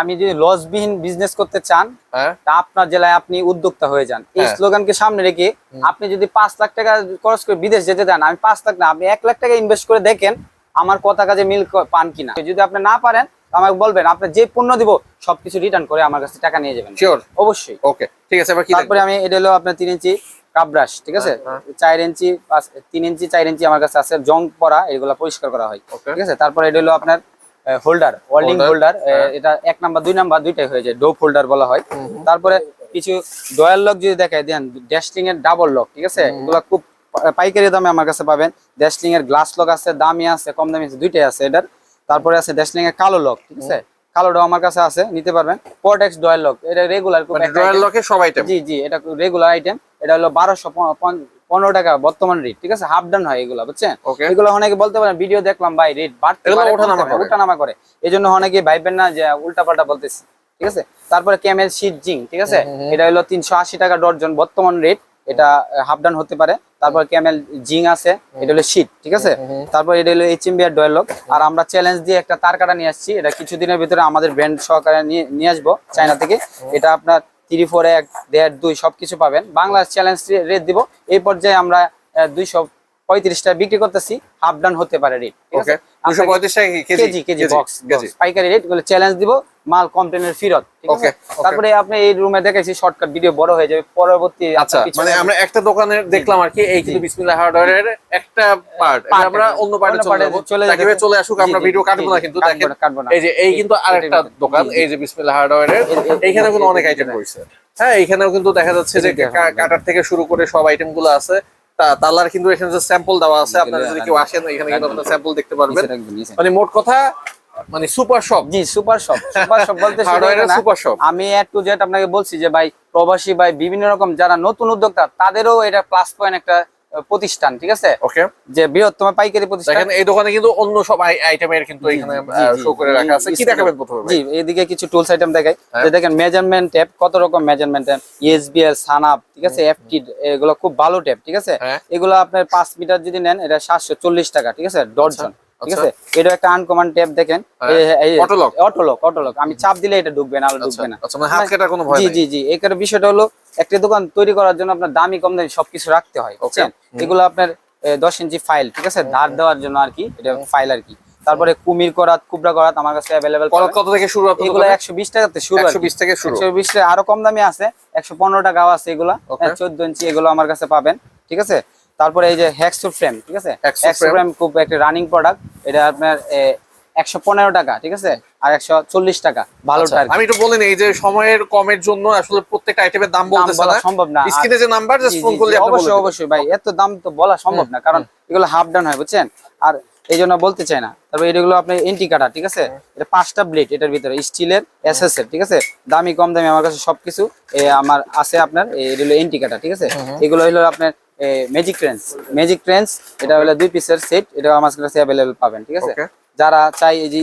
আমি যদি লসবিহীন বিজনেস করতে চান হ্যাঁ। তা আপনার জেলায় আপনি উদ্যোক্তা হয়ে যান। এই হ্যাঁ। স্লোগানকে সামনে রেখে আপনি যদি পাঁচ লাখ টাকা খরচ করে বিদেশ যেতে দেন আমি পাঁচ লাখ না আপনি এক লাখ টাকা ইনভেস্ট করে দেখেন আমার কথা কাজে মিল পান কিনা। যদি আপনি না পারেন আমাকে বলবেন আপনি যে পণ্য দিব সবকিছু রিটার্ন করে আমার কাছে টাকা নিয়ে যাবেন। শিওর অবশ্যই। ওকে ঠিক আছে এবার তারপরে আমি এটা হলো আপনার তিন ইঞ্চি কাপব্রাশ ঠিক আছে? হ্যাঁ, চার ইঞ্চি তিন ইঞ্চি চার ইঞ্চি আমার কাছে আছে জং পরা এগুলো পরিষ্কার করা হয়। ঠিক আছে? তারপরে এটা হলো আপনার হোল্ডার Holder, হোল্ডার। এটা এক নাম্বার দুই নাম্বার দুইটাই হয়ে যায় ডোপ হোল্ডার বলা হয়। তারপরে কিছু ডয়াল লক যদি দেখায় দেন ড্যাশলিং এর ডাবল লক ঠিক আছে? এগুলো খুব পাইকারি দামে আমার কাছে পাবেন। ড্যাশলিং এর গ্লাস লক আছে দামি আছে কম দামি আছে দুইটাই আছে এটার। তারপরে আছে ড্যাশলিং এর কালো লক ঠিক আছে? কালোটাও আমার কাছে আছে নিতে পারবেন। পটেক্স ডয়াল লক এটা রেগুলার item। লকে সব আইটেম জি জি এটা রেগুলার আইটেম এটা হলো বারোশো পনেরো টাকা বর্তমান রেট ঠিক আছে? হাফ ডান হয় এগুলো বুঝছেন? এগুলো অনেকে বলতে পারেন ভিডিও দেখলাম ভাই রেট বাড়তে ওঠানামা করে। এই জন্য অনেকে ভাইবেন না যে উল্টা পাল্টা বলতেছি। ঠিক আছে? তারপরে ক্যামেল শীট জিং ঠিক আছে? এটা হলো তিনশো আশি টাকা ডর্জন বর্তমান রেট এটা হাফ ডান হতে পারে। তারপর ক্যামেল জিং আছে এটা হলো শীট ঠিক আছে? তারপর এটা হলো এইচএমবি আর ডয়েলক আর আমরা চ্যালেঞ্জ দিয়ে একটা তার কাটা নিয়ে আসছি। এটা কিছুদিনের ভিতরে আমাদের ব্র্যান্ড সহকারে নিয়ে নিয়ে আসব চায়না থেকে। এটা আপনার থ্রি ফোর এক দেড় দুই সব কিছু পাবেন বাংলা চ্যালেঞ্জ রেট দিব। এই পর্যায়ে আমরা দুইশো পঁয়ত্রিশ টাকা বিক্রি করতেছি। হাফ ডান হতে পারে রেট ঠিক আছে? কেজি? কেজি বক্স পাইকারি রেট চ্যালেঞ্জ দিব। মাল কমপ্লেনের ফেরত ঠিক আছে Okay, okay. তারপরে আপনি এই রুমে দেখাইছি শর্টকাট ভিডিও বড় হয়ে যাবে পরবর্তী আচ্ছা মানে আমরা একটা দোকানে দেখলাম আর কি এই কিন্তু বিসমিল্লাহ হার্ডওয়্যারের একটা পার্ট আমরা অন্য পার্টে চলে যাব চলে যাবে। চলে আসুক আমরা ভিডিও কাটবো না কিন্তু দেখেন না, কাটবো না। এই যে এই কিন্তু আরেকটা। দোকান। এই যে বিসমিল্লাহ হার্ডওয়্যারের এ- এ- এইখানে কিন্তু অনেক আইটেম রয়েছে হ্যাঁ এখানেও কিন্তু দেখা যাচ্ছে যে। কাটার থেকে শুরু করে সব আইটেমগুলো আছে তা- তালার কিন্তু এখানে যে স্যাম্পল দেওয়া আছে আপনারা যদি কেউ আসেন এখানে কিন্তু আপনারা স্যাম্পল দেখতে পারবেন। মানে মোট কথা মানে সুপার শপ। জি সুপার শপ। সুপার শপ বলতে super shop। আমি এ টু জেড আপনাকে বলছি যে ভাই প্রবাসী ভাই বিভিন্ন রকম যারা নতুন উদ্যোক্তা তাদেরও এটা প্লাস পয়েন্ট একটা প্রতিষ্ঠান ঠিক আছে? ওকে যে বৃহত্তম পাইকারি প্রতিষ্ঠান। এই দোকানে কিন্তু অন্য সব আইটেমের কিন্তু এখানে জি, জি, শো করে রাখা আছে। কি দেখাবেন প্রথমে জি এদিকে কিছু টুলস আইটেম দেখাই। হ্যাঁ। যে দেখেন মেজারমেন্ট ট্যাপ কত রকম মেজারমেন্ট ট্যাপ সানাপ ঠিক আছে? এফটি এগুলো খুব ভালো ট্যাপ ঠিক আছে? হ্যাঁ। এগুলো আপনার পাঁচ মিটার যদি নেন এটা সাতশো চল্লিশ টাকা ঠিক আছে? ডজন ঠিক আচ্ছা। আছে? এটা একটা আনকমন ট্যাপ দেখেন। হ্যাঁ। Autolock? অটোলক অটোলক আমি চাপ দিলে এটা ঢুকবে না হলে আচ্ছা। ঢুকবে না। আচ্ছা মানে হাত কোনো ভয় জি নাই। জি জি। এখানে বিষয়টা হলো একটা দোকান তৈরি করার জন্য আপনার দামি কম দামি সবকিছু রাখতে হয় বুঝছেন? এগুলো আপনার দশ ইঞ্চি ফাইল ঠিক আছে? ধার দেওয়ার জন্য আর কি এটা ফাইল আর কি তারপরে কুমির করাত কুবরা করাত আমার কাছে অ্যাভেলেবেল করাত কত থেকে শুরু আপনার এগুলো দোকানে? একশো বিশ টাকাতে শুরু আর 120 থেকে শুরু। 120 টাকা আরও কম দামি আছে একশো পনেরো টাকাও আছে এগুলা। Okay. চোদ্দ ইঞ্চি এগুলো আমার কাছে পাবেন ঠিক আছে? তারপরে এই যে হ্যাক্সো ফ্রেম ঠিক আছে? হ্যাক্সো ফ্রেম খুব একটা রানিং প্রোডাক্ট এটা আপনার একশো পনেরো টাকা ঠিক আছে? আর একশো চল্লিশ টাকা। ভালো টাকা আমি একটু বলেন এই যে সময়ের কমের জন্য আসলে প্রত্যেকটা আইটেমের দাম বলতে বলা সম্ভব না। স্ক্রিনে যে নাম্বার জাস্ট ফোন করলে আপনি অবশ্যই অবশ্যই ভাই এত দাম তো বলা সম্ভব না কারণ এগুলো হাফ ডাউন হয় বুঝছেন? আর এই জন্য বলতে চাই না। তারপর এগুলো আপনার এন্টি কাটা ঠিক আছে? এটা পাঁচটা ব্লেড এটার ভিতরে স্টিলের এসএস এর ঠিক আছে? দামি কম দামি আমার কাছে সবকিছু আমার আছে আপনার এগুলো এন্টি কাটা ঠিক আছে? এগুলো হলো আপনার ম্যাজিক ট্রেন্স ম্যাজিক ট্রেন্স এটা হলো দুই পিসের সেট এটা আমার কাছে অ্যাভেলেবেল পাবেন ঠিক আছে. যারা চাই এই যে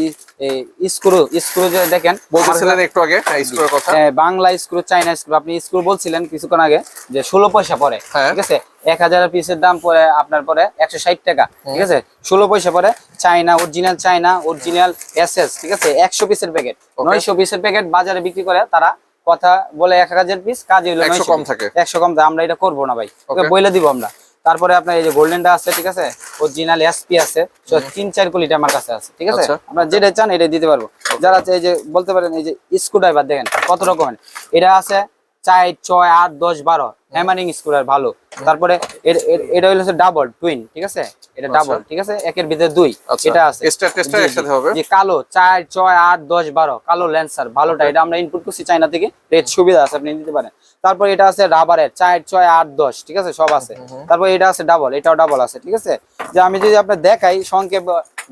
স্ক্রু স্ক্রু যে দেখেন বলতেছিলেন একটু আগে হ্যাঁ স্কোরের কথা হ্যাঁ, বাংলা স্ক্রু চাইনা স্ক্রু আপনি স্ক্রু বলছিলেন কিছুক্ষণ আগে যে ষোলো পয়সা পরে হ্যাঁ। ঠিক আছে এক হাজার পিসের দাম পরে আপনার পরে একশো ষাট টাকা ঠিক আছে ষোলো পয়সা পরে China original China original S S ঠিক আছে একশো পিসের প্যাকেট নয়শো পিসের প্যাকেট বাজারে বিক্রি করে তারা কথা বলে এক হাজার পিস কাজ হইল 100 কম থাকে। একশো কম। আমরা এটা করব না ভাই. বলে দিব আমরা তারপরে আপনার এই যে গোল্ডেনটা আছে ঠিক আছে? অরিজিনাল এসপি আছে। তিন চার কোয়ালিটি আমার কাছে আছে ঠিক আছে? আচ্ছা। আমরা যেটা চান এটা দিতে পারব। যারা আছে এই যে বলতে পারেন এই যে স্ক্রু ড্রাইভার দেখেন কত রকমের। এটা আছে চার ছয় আট দশ বারো। হ্যামারিং স্ক্রু ভালো। তারপরে এটা হলো ডাবল টুইন ঠিক আছে? এটা ডাবল ঠিক আছে? একের ভিতরে দুই। আচ্ছা। এটা আছে। একসাথে হবে? কালো চার ছয় আট দশ বারো। কালো ল্যান্সার ভালোটা। এটা আমরা ইনপুট করছি চাইনা থেকে। রেট সুবিধা আছে আপনি নিতে পারেন। তারপর এটা আছে রাবারের চার ছয় আট দশ ঠিক আছে? সব আছে। তারপর এটা আছে ডাবল এটাও ডাবল আছে ঠিক আছে? যে আমি যদি আপনার দেখাই সংক্ষেপ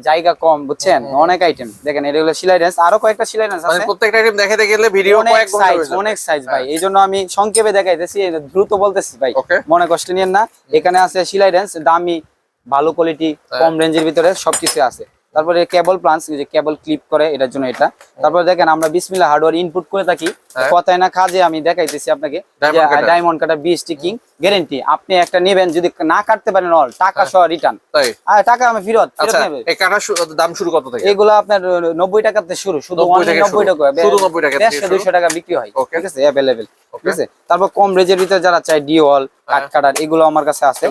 জায়গা কম বুঝছেন? অনেক আইটেম দেখেন এটা হলো সিলাই ড্যান্স আরও কয়েকটা সিলাই ড্যান্স মানে আছে। প্রত্যেকটা আইটেম দেখাতে গেলে ভিডিও কয়েক সাইজ অনেক সাইজ ভাই। এই জন্য আমি সংক্ষেপে দেখাইতেছি দ্রুত বলতেছি ভাই। মনে কষ্ট নিয়েন না। এখানে আছে সিলাই ড্যান্স দামি ভালো কোয়ালিটি কম রেঞ্জের ভিতরে সবকিছু আছে। তারপরে কেবল প্লান্স যে কেবল ক্লিপ করে এটার জন্য এটা। তারপরে দেখেন আমরা বিসমিল্লাহ হার্ডওয়্যার ইনপুট করে থাকি। হ্যাঁ। কথায় না কাজে আমি দেখাইতেছি আপনাকে। ডায়মন্ড কাটা বি স্টিকিং গ্যারেন্টি। আপনি একটা নেবেন যদি না কাটতে পারেন অল টাকা সহ রিটার্ন টাকা আমি ফেরত আচ্ছা দাম শুরু কত থেকে? এগুলো আপনার নব্বই টাকাতে শুরু শুধু 90 only থেকে নব্বই টাকা। শুধু 90 টাকা থেকে দেড়শো। দুইশো টাকা বিক্রি হয়. ঠিক আছে? অ্যাভেলেবেল ঠিক আছে? তারপর কম রেঞ্জের ভিতরে যারা চাই ডিওল কাঠ কাটার এগুলো আমার কাছে আছে?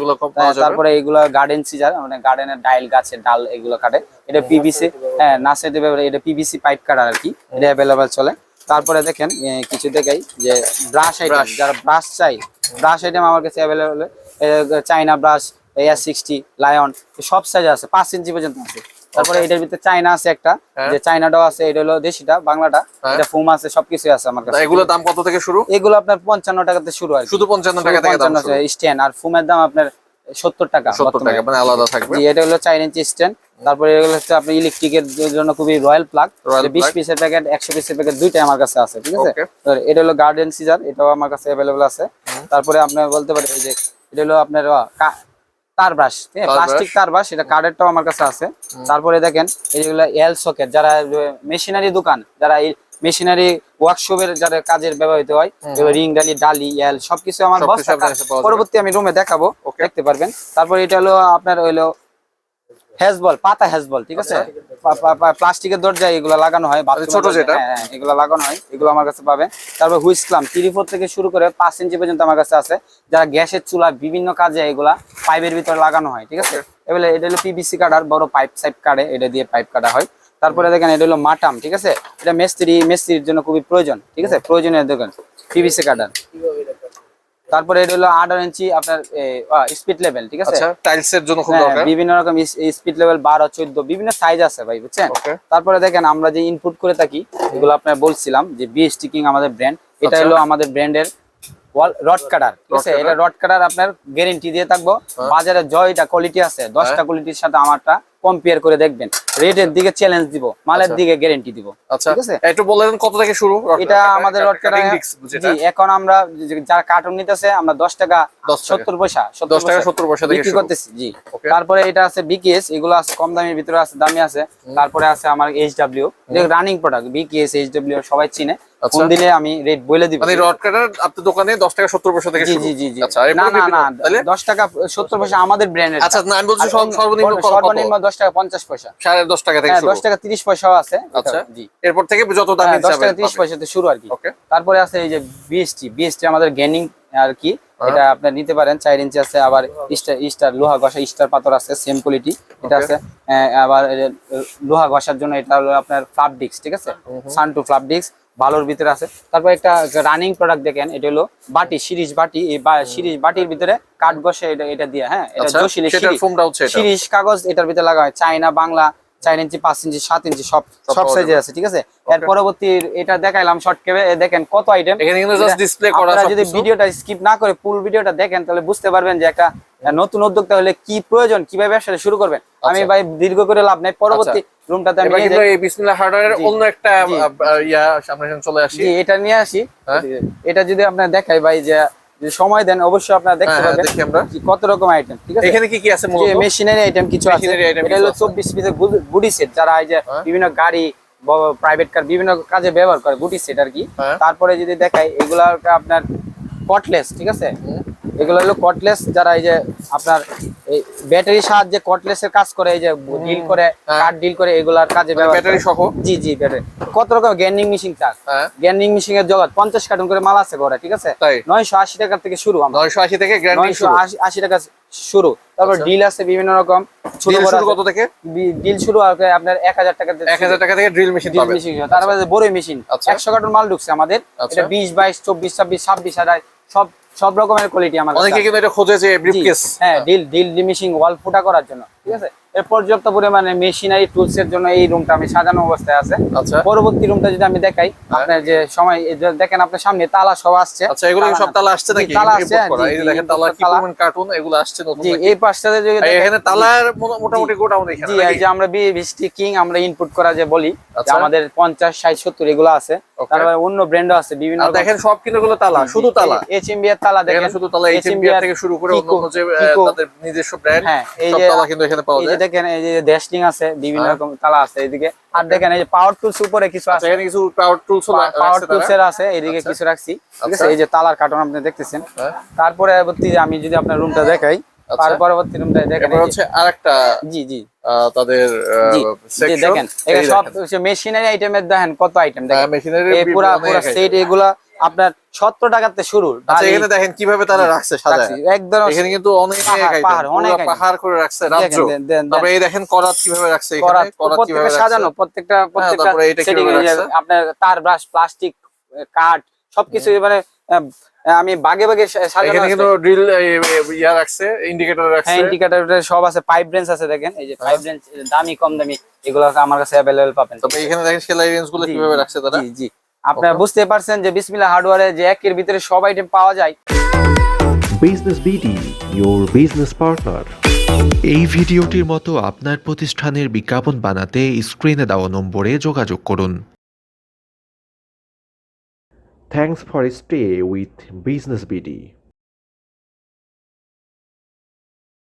তারপরে এগুলো গার্ডেন সিজার মানে গার্ডেনের ডাইল গাছের ডাল এগুলো কাটে। এটা পিভিসি হ্যাঁ নাসে দেবে এটা পিভিসি পাইপ কাটার আর কি। এটা অ্যাভেলেবেল চলে। তারপরে দেখেন কিছু দেখাই যে ব্রাশ আইটেম যারা ব্রাশ চাই ব্রাশ আইটেম আমার কাছে available China brush S sixty lion সব সাইজ আছে পাঁচ ইঞ্চি পর্যন্ত আছে। তারপরে এটার ভিতরে চাইনা আছে একটা হ্যাঁ। যে চাইনাটাও আছে এটা হলো দেশিটা বাংলাটা হ্যাঁ। এটা ফুম আছে সবকিছু আছে আমার কাছে। এগুলোর দাম কত থেকে শুরু? এগুলো আপনার পঞ্চান্ন টাকাতে শুরু হয় শুধু পঞ্চান্ন টাকা থেকে দাম স্ট্যান্ড আর ফুমের দাম আপনার সত্তর টাকা সত্তর টাকা মানে আলাদা থাকবে। এটা হলো ইঞ্চি স্ট্যান্ড তারপরে এগুলো হচ্ছে আপনি ইলেকট্রিকের জন্য খুবই রয়্যাল প্লাগ বিশ। পিসের প্যাকেট একশো পিসের প্যাকেট দুইটাই আমার কাছে আছে ঠিক আছে? তো এটা হলো গার্ডেন সিজার এটাও আমার কাছে অ্যাভেলেবল আছে। তারপরে আপনি বলতে পারেন এই যে এটা হলো আপনার তার ব্রাশ প্লাস্টিক তার ব্রাশ এটা কার্ডেরটাও আমার কাছে আছে। তারপরে দেখেন এইগুলো এল সকেট যারা মেশিনারি দোকান যারা এই মেশিনারি ওয়ার্কশপের যারা কাজের ব্যবহৃত হয় রিং ডালি ডালি এল সবকিছু আমার আপনার। পরবর্তী আমি রুমে দেখাবো দেখতে পারবেন। তারপর এটা হলো আপনার হলো হ্যাজবল পাতা হ্যাজবল ঠিক আছে? প্লাস্টিকের দরজা এগুলো লাগানো হয় আচ্ছা। ছোট যেটা? হ্যাঁ, হ্যাঁ, এগুলো লাগানো হয় এগুলো আমার কাছে পাবে তারপর হুইসক্লাম ত্রিফোর থেকে শুরু করে পাঁচ ইঞ্চি পর্যন্ত আমার কাছে আছে। যারা গ্যাসের চুলা বিভিন্ন কাজে এগুলা পাইপের ভিতরে লাগানো হয় ঠিক আছে? এবারে এটা হলো পিভিসি কাটার বড় পাইপ সাইপ কাটে এটা দিয়ে পাইপ কাটা হয়। তারপরে দেখেন এটা হলো মাটাম ঠিক আছে? এটা মেস্ত্রি মেস্ত্রির জন্য খুবই প্রয়োজন ঠিক আছে? প্রয়োজনীয় দেখেন পিভিসি কাটার তারপরে এটা হলো আঠারো ইঞ্চি আপনার স্পিড লেভেল ঠিক আছে? আচ্ছা টাইলস এর জন্য হ্যাঁ, বিভিন্ন রকম স্পিড লেভেল বারো চোদ্দ বিভিন্ন সাইজ আছে ভাই বুঝছেন? তারপরে দেখেন আমরা যে ইনপুট করে থাকি এগুলো আপনার বলছিলাম যে বিএসটি কিং আমাদের ব্র্যান্ড এটা আচ্ছা। হলো আমাদের ব্র্যান্ডের ওয়াল রড কাটার ঠিক আছে? এটা রড কাটার আপনার গ্যারেন্টি দিয়ে থাকব। বাজারে জয়টা কোয়ালিটি আছে দশটা হ্যাঁ। কোয়ালিটির সাথে আমারটা কম্পেয়ার করে দেখবেন। রেটের দিকে চ্যালেঞ্জ দিব মালের আচ্ছা। দিকে গ্যারেন্টি দিব। আচ্ছা ঠিক আছে? একটু বলে দেন কত থেকে শুরু? এটা আমাদের রড যেটা? জি এখন আমরা যারা কার্টুন নিতেছে আমরা দশ টাকা 10 টাকা। সত্তর পয়সা 10 টাকা 70 পয়সা থেকে বিক্রি। করতেছি জি। তারপরে এটা আছে বিকেএস এগুলো আছে কম দামের ভিতরে আছে দামি আছে। তারপরে আছে আমার H W running product BKS H W সবাই চিনে। ফোন দিলে আমি রেট বলে দিব? মানে রড কাটার আপনার দোকানে দশ টাকা সত্তর পয়সা থেকে শুরু। জি জি জি। আচ্ছা না না না তাহলে? দশ টাকা সত্তর পয়সা আমাদের ব্র্যান্ডের আচ্ছা না আমি বলছি সর্বনিম্ন কত-? সর্বনিম্ন দশ টাকা পঞ্চাশ পয়সা। সাড়ে দশ টাকা থেকে হ্যাঁ শুরু। দশ টাকা তিরিশ পয়সাও আছে। আচ্ছা জি। এরপর থেকে যত দামি হ্যাঁ, দশ টাকা তিরিশ পয়সাতে শুরু আর কি। তারপরে আছে এই যে বিএসটি বিএসটি আমাদের গেনিং আর কি। হ্যাঁ। এটা আপনার নিতে পারেন চার ইঞ্চি আছে আবার স্টার স্টার লোহা ঘষা স্টার পাথর আছে সেম কোয়ালিটি এটা আছে আবার লোহা ঘষার জন্য এটা হলো আপনার ফ্লাপ ডিস্ক ঠিক আছে? সান টু ফ্লাপ ডিস্ক ভালোর ভিতরে আছে। তারপর একটা রানিং প্রোডাক্ট দেখেন এটা হলো বাটি সিরিজ বাটি। এই সিরিজ বাটির ভিতরে কাঠ বসে এটা এটা দিয়ে হ্যাঁ? এটা আচ্ছা সিরিজ কাগজ এটার ভিতরে লাগা হয় চাইনা বাংলা চার ইঞ্চি পাঁচ ইঞ্চি সাত ইঞ্চি সব সব সাইজের আছে ঠিক আছে? এর পরবর্তী এটা দেখাইলাম শর্ট কেবে দেখেন কত আইটেম এখানে কিন্তু জাস্ট ডিসপ্লে করা আপনারা যদি ভিডিওটা স্কিপ না করে ফুল ভিডিওটা দেখেন তাহলে বুঝতে পারবেন যে একটা নতুন উদ্যোক্তা হলে কি প্রয়োজন কীভাবে ব্যবসাটা শুরু করবেন। আমি ভাই দীর্ঘ করে লাভ নাই। পরবর্তী রুমটাতে আমি এবার কিন্তু এই বিসমিল্লাহ হার্ডওয়্যারের অন্য একটা ইয়া সামনে চলে আসি। এটা নিয়ে আসি। হ্যাঁ। এটা যদি আপনার দেখাই ভাই যে যদি সময় দেন অবশ্যই আপনারা দেখতে হ্যাঁ, হ্যাঁ, পাবেন দেখি আমরা। কত রকম আইটেম ঠিক আছে এখানে কি কি আছে মূলত মেশিনারি আইটেম কিছু আছে এটা হলো কিছু আছে। চব্বিশ পিসের গুডি সেট যারা এই যে হ্যাঁ। বিভিন্ন গাড়ি প্রাইভেট কার বিভিন্ন কাজে ব্যবহার করে গুডি সেট আর কি। তারপরে যদি দেখাই এগুলা আপনার কটলেস ঠিক আছে। এগুলো হলো কটলেস যারা এই যে আপনার এই ব্যাটারি সাহায্যে কটলেসের কাজ করে এই যে ডিল করে হ্যাঁ। কাঠ ডিল করে এগুলার কাজে ব্যাটারি সহ? জি জি ব্যাটারি কত রকম গ্যান্ডিং মেশিন হ্যাঁ। গ্যান্ডিং মেশিন এর জগৎ পঞ্চাশ কার্টুন করে মাল আছে ঘরে ঠিক আছে? তাই। নয়শো আশি টাকা থেকে শুরু আমরা। থেকে টাকা শুরু। তারপর আচ্ছা। ডিল আছে বিভিন্ন রকম। ছোট বড় কত থেকে? ডিল শুরু হবে আপনার এক হাজার টাকা থেকে ড্রিল মেশিন পাবেন। তারপরে বড় মেশিন আচ্ছা। একশো কার্টুন মাল ঢুকছে আমাদের। আচ্ছা। এটা বিশ বাইশ চব্বিশ ছাব্বিশ ছাব্বিশ সব সব রকমের কোয়ালিটি আমার অনেকে। কিন্তু এটা খোঁজে যে ব্রিফকেস হ্যাঁ ডিল ডিল ডিমিশিং ওয়াল ফুটা করার জন্য ঠিক আছে পর্যাপ্ত পরিমাণে মেশিনারি টুলস এর জন্য এই রুমটা আমি সাজানো অবস্থায় আছে। আচ্ছা। পরবর্তী রুমটা যদি আমি দেখাই আপনার যে সময় দেখেন আপনার সামনে তালা সব আসছে। আচ্ছা এগুলো সব তালা আসছে নাকি? তালা আসছে, এই যে দেখেন তালা কি। পরিমাণ কার্টুন এগুলো আসছে নতুন জি এই পাশটাতে দেখেন- এখানে তালার মোটামুটি গোডাউন এখানে জি? এই যে আমরা কিং আমরা ইনপুট করা যে বলি আচ্ছা। আমাদের পঞ্চাশ ষাট সত্তর এগুলো আছে. তারপরে অন্য ব্র্যান্ডও আছে বিভিন্ন দেখেন সব কিন্তু এগুলো তালা শুধু তালা। এইচএমবি এর তালা দেখেন। শুধু তালা এইচএমবি HMBR থেকে শুরু করে অন্য যে তাদের নিজস্ব ব্র্যান্ড হ্যাঁ এই সব তালা কিন্তু এখানে পাওয়া যায়। দেখেন এই যে ড্যাশিং আছে বিভিন্ন হ্যাঁ। রকম তালা আছে। এদিকে আর দেখেন এই যে পাওয়ার টুলস উপরে কিছু আচ্ছা আছে। এখানে কিছু পাওয়ার টুলস পাওয়ার টুলস এর আছে এদিকে আচ্ছা। কিছু রাখছি। ঠিক আছে? আচ্ছা। এই যে তালার কার্টন আপনি দেখতেছেন। হ্যাঁ। তারপরে আমি যদি আপনার রুমটা দেখাই আচ্ছা। তার পরবর্তী রুমটা দেখেন হচ্ছে আরেকটা জি জি। তাদের দেখেন। সব মেশিনারি আইটেমের দেখেন কত আইটেম দেখেন। মেশিনারি পুরা পুরা সেট এগুলা আপনার সত্তর টাকাতে শুরু। আচ্ছা এখানে দেখেন কীভাবে তারা রাখছে সাজায়। একদম এখানে কিন্তু অনেক পাহাড়, অনেক পাহাড় করে রাখছে দেখেন। তারপরে এই করাত কীভাবে রাখছে প্রত্যেকটা সাজানো প্রত্যেকটা প্রত্যেকটা তারপরে এটা setting কীভাবে এই যে রাখছে? আপনার তার ব্রাশ প্লাস্টিক কাঠ সবকিছু মানে আমি বাগে বাগে সাজানো কিন্তু ড্রিল ইয়া রাখছে ইন্ডিকেটর রাখছে। হ্যাঁ ইন্ডিকেটর সব আছে পাইপ রেঞ্জ আছে দেখেন এই যে হ্যাঁ। পাইপ রেঞ্জ দামি কম দামি এগুলো আমার কাছে পাবেন। তবে এখানে দেখেন সেলাই রেঞ্জগুলো কীভাবে রাখছে তারা? জি জি। আপনারা বুঝতে পারছেন যে বিসমিল্লাহ হার্ডওয়্যারে যে একের ভিতরে সব আইটেম পাওয়া যায়। Business BD your business partner এই ভিডিওটির মতো আপনার প্রতিষ্ঠানের বিজ্ঞাপন বানাতে স্ক্রিনে দেওয়া নম্বরে যোগাযোগ করুন। Thanks for stay with business BD